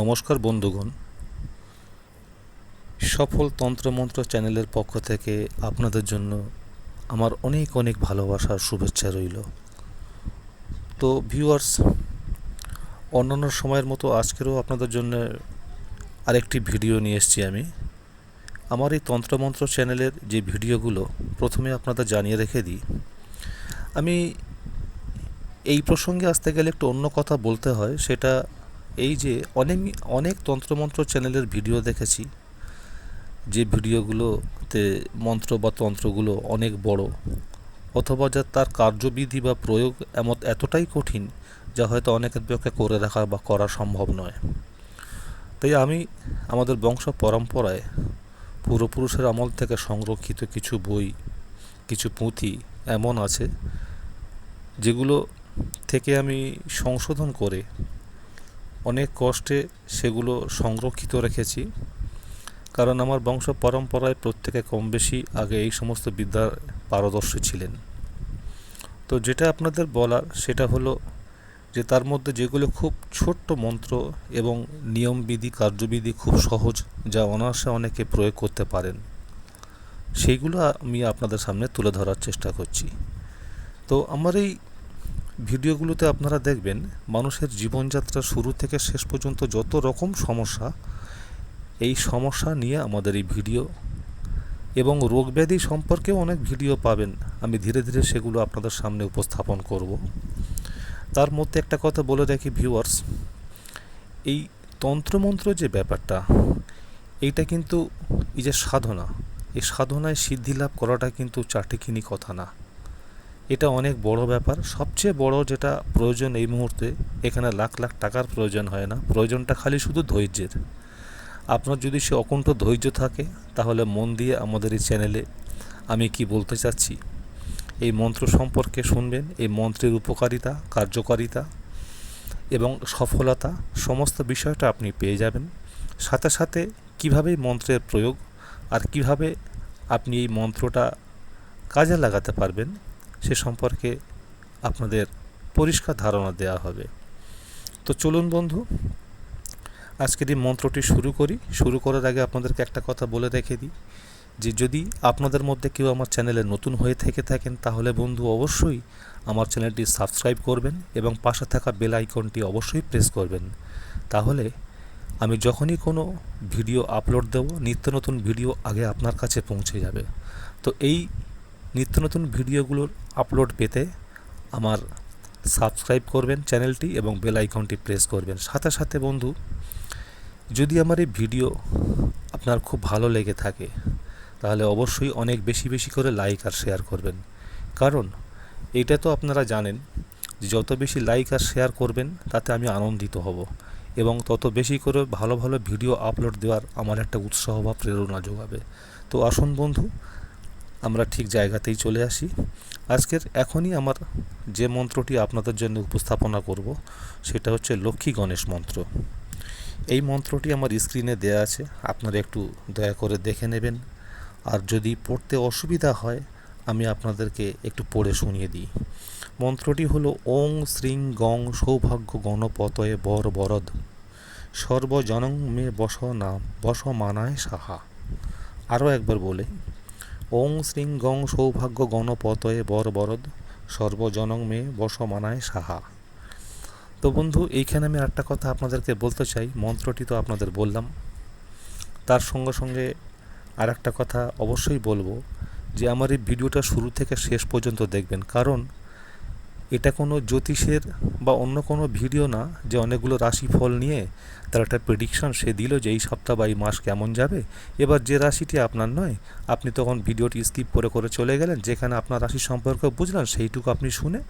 নমস্কার বন্ধুগণ। সফল তন্ত্রমন্ত্র চ্যানেলের পক্ষ থেকে আপনাদের জন্য আমার অনেক অনেক ভালোবাসার শুভেচ্ছা রইল। তো ভিউয়ার্স, অন্যান্য সময়ের মতো আজকেরও আপনাদের জন্য আরেকটি ভিডিও নিয়ে এসেছি আমি। আমার এই তন্ত্রমন্ত্র চ্যানেলের যে ভিডিওগুলো প্রথমে আপনাদের জানিয়ে রেখে দিই। আমি এই প্রসঙ্গে আসতে গেলে একটু অন্য কথা বলতে হয়, সেটা এই যে অনেক অনেক তন্ত্রমন্ত্র চ্যানেলের ভিডিও দেখেছি, যে ভিডিওগুলোতে মন্ত্র বা তন্ত্রগুলো অনেক বড়, অথবা যা তার কার্যবিধি বা প্রয়োগ এমন এতটাই কঠিন, যা হয়তো অনেকের পক্ষে করে রাখা বা করা সম্ভব নয়। তাই আমি আমাদের বংশ পরম্পরায় পূর্বপুরুষের আমল থেকে সংরক্ষিত কিছু বই, কিছু পুঁথি এমন আছে, যেগুলো থেকে আমি সংশোধন করে অনেক কষ্টে সেগুলো সংরক্ষিত রেখেছি। কারণ আমার বংশ পরম্পরায় প্রত্যেকে কম বেশি আগে এই সমস্ত বিদ্যার পারদর্শী ছিলেন। তো যেটা আপনাদের বলার সেটা হলো যে তার মধ্যে যেগুলো খুব ছোট্ট মন্ত্র এবং নিয়মবিধি, কার্যবিধি খুব সহজ যা অনায়াসে অনেকে প্রয়োগ করতে পারেন, সেইগুলো আমি আপনাদের সামনে তুলে ধরার চেষ্টা করছি। তো আমার এই ভিডিওগুলোতে আপনারা দেখবেন, মানুষের জীবনযাত্রা শুরু থেকে শেষ পর্যন্ত যত রকম সমস্যা, এই সমস্যা নিয়ে আমাদের এই ভিডিও এবং রোগব্যাধি সম্পর্কেও অনেক ভিডিও পাবেন। আমি ধীরে ধীরে সেগুলো আপনাদের সামনে উপস্থাপন করব। তার মধ্যে একটা কথা বলে রাখি ভিউয়ার্স এই তন্ত্রমন্ত্র যে ব্যাপারটা, এইটা কিন্তু এই যে সাধনা, এই সাধনায় সিদ্ধি লাভ করাটা কিন্তু চাটিখিনি কথা না। এটা অনেক বড় ব্যাপার। সবচেয়ে বড় যেটা প্রয়োজন এই মুহূর্তে, এখানে লাখ লাখ টাকার প্রয়োজন হয় না। প্রয়োজনটা খালি শুধু ধৈর্যের। আপনার যদি সে অকুণ্ঠ ধৈর্য থাকে, তাহলে মন দিয়ে আমাদের এই চ্যানেলে আমি কি বলতে চাচ্ছি? এই মন্ত্র সম্পর্কে শুনবেন। এই মন্ত্রের উপকারিতা, কার্যকারিতা এবং সফলতা, সমস্ত বিষয়টা আপনি পেয়ে যাবেন। সাথে সাথে কীভাবে মন্ত্রের প্রয়োগ আর কীভাবে আপনি এই মন্ত্রটা কাজে লাগাতে পারবেন সে সম্পর্কে আপনাদের পরিষ্কার ধারণা দেওয়া হবে। তো চলুন বন্ধু, আজকের এই মন্ত্রটি শুরু করি। শুরু করার আগে আপনাদেরকে একটা কথা বলে রেখে দিই যে, যদি আপনাদের মধ্যে কেউ আমার চ্যানেলে নতুন হয়ে থেকে থাকেন, তাহলে বন্ধু অবশ্যই আমার চ্যানেলটি সাবস্ক্রাইব করবেন এবং পাশে থাকা বেল আইকনটি অবশ্যই প্রেস করবেন। তাহলে আমি যখনই কোনো ভিডিও আপলোড দেব, নিত্য নতুন ভিডিও আগে আপনার কাছে পৌঁছে যাবে। তো এই নিত্য নতুন ভিডিওগুলোর আপলোড পেতে আমার সাবস্ক্রাইব করবেন চ্যানেলটি এবং বেল আইকনটি প্রেস করবেন। সাথে সাথে বন্ধু, যদি আমার এই ভিডিও আপনার খুব ভালো লেগে থাকে, তাহলে অবশ্যই অনেক বেশি বেশি করে লাইক আর শেয়ার করবেন। কারণ এটা তো আপনারা জানেন যে যত বেশি লাইক আর শেয়ার করবেন, তাতে আমি আনন্দিত হব এবং তত বেশি করে ভালো ভালো ভিডিও আপলোড দেওয়ার আমার একটা উৎসাহ বা প্রেরণা যোগাবে। তো আসুন বন্ধু আমরা ঠিক জায়গাতেই চলে আসি। আজকের এখনই আমার যে মন্ত্রটি আপনাদের জন্য উপস্থাপনা করব, সেটা হচ্ছে লক্ষ্মী গণেশ মন্ত্র। এই মন্ত্রটি আমার স্ক্রিনে দেয়া আছে, আপনারা একটু দয়া করে দেখে নেবেন। আর যদি পড়তে অসুবিধা হয়, আমি আপনাদেরকে একটু পড়ে শুনিয়ে দিই। মন্ত্রটি হলো, ওং শ্রীং গং সৌভাগ্য গণপতয়ে বর বরদ, সর্বজনং মে বস নাম, বস মানায় সাহা। আরও একবার বলে ওং শ্রীং গং সৌভাগ্য গণপতয়ে বর বরদ সর্বজনং মে বস মানায় সাহা। তো বন্ধু, এইখানে আমি একটা কথা আপনাদেরকে বলতে চাই, মন্ত্রটি তো আপনাদের বললাম। তার সঙ্গে সঙ্গে আর একটা কথা অবশ্যই বলব যে, আমার এই ভিডিওটা শুরু থেকে শেষ পর্যন্ত দেখবেন। কারণ এটা কোনো জ্যোতিষের বা অন্য কোনো ভিডিও না যে অনেকগুলো রাশিফল নিয়ে তার একটা প্রেডিকশন সে দিল যে এই সপ্তাহ বা এই মাস কেমন যাবে। এবার যে রাশিটি আপনার নয়, আপনি তখন ভিডিওটি স্কিপ করে করে চলে গেলেন, যেখানে আপনার রাশি সম্পর্কে বুঝলেন, সেইটুকু আপনি শুনে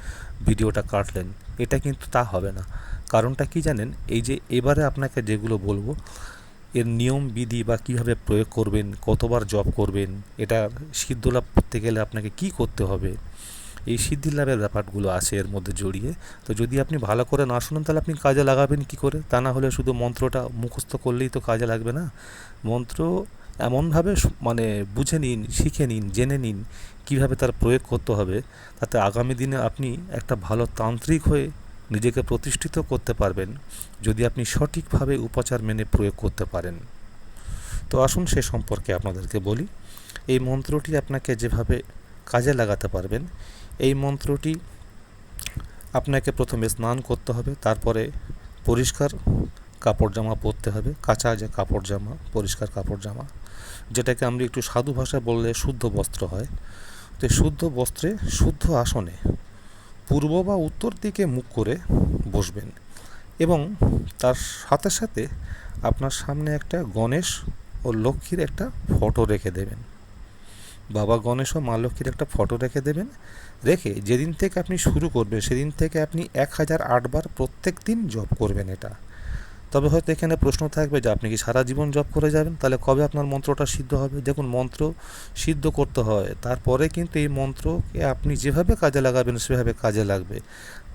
ভিডিওটা কাটলেন। এটা কিন্তু তা হবে না। কারণটা কি জানেন? এই যে এবারে আপনাকে যেগুলো বলব, এর নিয়ম বিধি বা কীভাবে প্রয়োগ করবেন, কতবার জব করবেন, এটা সিদ্ধ লাভ করতে গেলে আপনাকে কি করতে হবে? এই সিদ্ধি লাভের ব্যাপারগুলো আছে এর মধ্যে জড়িয়ে। তো যদি আপনি ভালো করে না শুনেন, তাহলে আপনি কাজে লাগাবেন কি করে? তা না হলে শুধু মন্ত্রটা মুখস্থ করলেই তো কাজে লাগবে না। মন্ত্র এমনভাবে মানে বুঝে নিন, শিখে নিন, জেনে নিন কীভাবে তার প্রয়োগ করতে হবে। তাতে আগামী দিনে আপনি একটা ভালো তান্ত্রিক হয়ে নিজেকে প্রতিষ্ঠিত করতে পারবেন, যদি আপনি সঠিকভাবে উপাচার মেনে প্রয়োগ করতে পারেন। তো আসুন সে সম্পর্কে আপনাদেরকে বলি। এই মন্ত্রটি আপনাকে যেভাবে কাজে লাগাতে পারবেন এই মন্ত্রটি আপনাকে প্রথমে স্নান করতে হবে, তারপরে পরিষ্কার কাপড় জামা পরতে হবে, কাঁচা যে কাপড় জামা, পরিষ্কার কাপড় জামা, যেটাকে আমরা একটু সাধু ভাষায় বললে শুদ্ধ বস্ত্র হয়। তো শুদ্ধ বস্ত্রে, শুদ্ধ আসনে পূর্ব বা উত্তর দিকে মুখ করে বসবেন এবং তার সাথে সাথে আপনার সামনে একটা গণেশ ও লক্ষ্মীর একটা ফটো রেখে দেবেন। বাবা গণেশ ও মা লক্ষ্মীর একটা ফটো রেখে দেবেন। রেখে যেদিন থেকে আপনি শুরু করবেন, সেদিন থেকে আপনি এক হাজার আটবার প্রত্যেক দিন জব করবেন এটা। তবে হয়তো এখানে প্রশ্ন থাকবে যে আপনি কি সারা জীবন জব করে যাবেন? তাহলে কবে আপনার মন্ত্রটা সিদ্ধ হবে? দেখুন, মন্ত্র সিদ্ধ করতে হয়, তারপরে কিন্তু এই মন্ত্রকে আপনি যেভাবে কাজে লাগাবেন, সেভাবে কাজে লাগবে।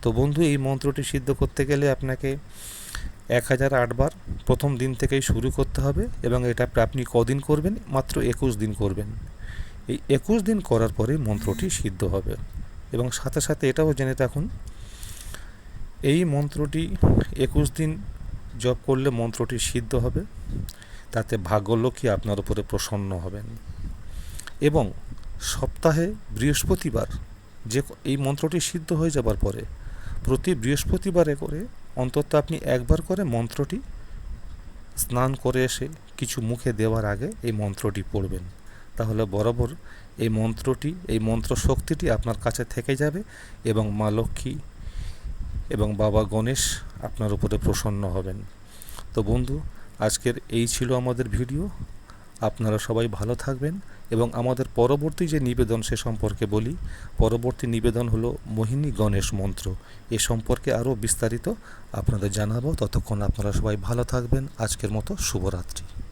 তো বন্ধু, এই মন্ত্রটি সিদ্ধ করতে গেলে আপনাকে এক হাজার আটবার প্রথম দিন থেকেই শুরু করতে হবে এবং এটা আপনি কদিন করবেন? মাত্র একুশ দিন করবেন। এই একুশ দিন করার পরে মন্ত্রটি সিদ্ধ হবে। এবং সাথে সাথে এটাও জেনে থাকুন, এই মন্ত্রটি একুশ দিন জপ করলে মন্ত্রটি সিদ্ধ হবে, তাতে ভাগ্যলক্ষ্মী আপনার উপরে প্রসন্ন হবেন। এবং সপ্তাহে বৃহস্পতিবার যে এই মন্ত্রটি সিদ্ধ হয়ে যাবার পরে প্রতি বৃহস্পতিবারে করে অন্তত আপনি একবার করে মন্ত্রটি স্নান করে এসে কিছু মুখে দেওয়ার আগে এই মন্ত্রটি পড়বেন। তাহলে বরাবর এই মন্ত্রটি, এই মন্ত্র শক্তিটি আপনার কাছে থেকে যাবে এবং মা লক্ষ্মী এবং বাবা গণেশ আপনার উপরে প্রসন্ন হবেন। তো বন্ধু, আজকের এই ছিল আমাদের ভিডিও। আপনারা সবাই ভালো থাকবেন এবং আমাদের পরবর্তী যে নিবেদন সে সম্পর্কে বলি। পরবর্তী নিবেদন হলো মোহিনী গণেশ মন্ত্র। এ সম্পর্কে আরও বিস্তারিত আপনাদের জানাব। ততক্ষণ আপনারা সবাই ভালো থাকবেন। আজকের মতো শুভরাত্রি।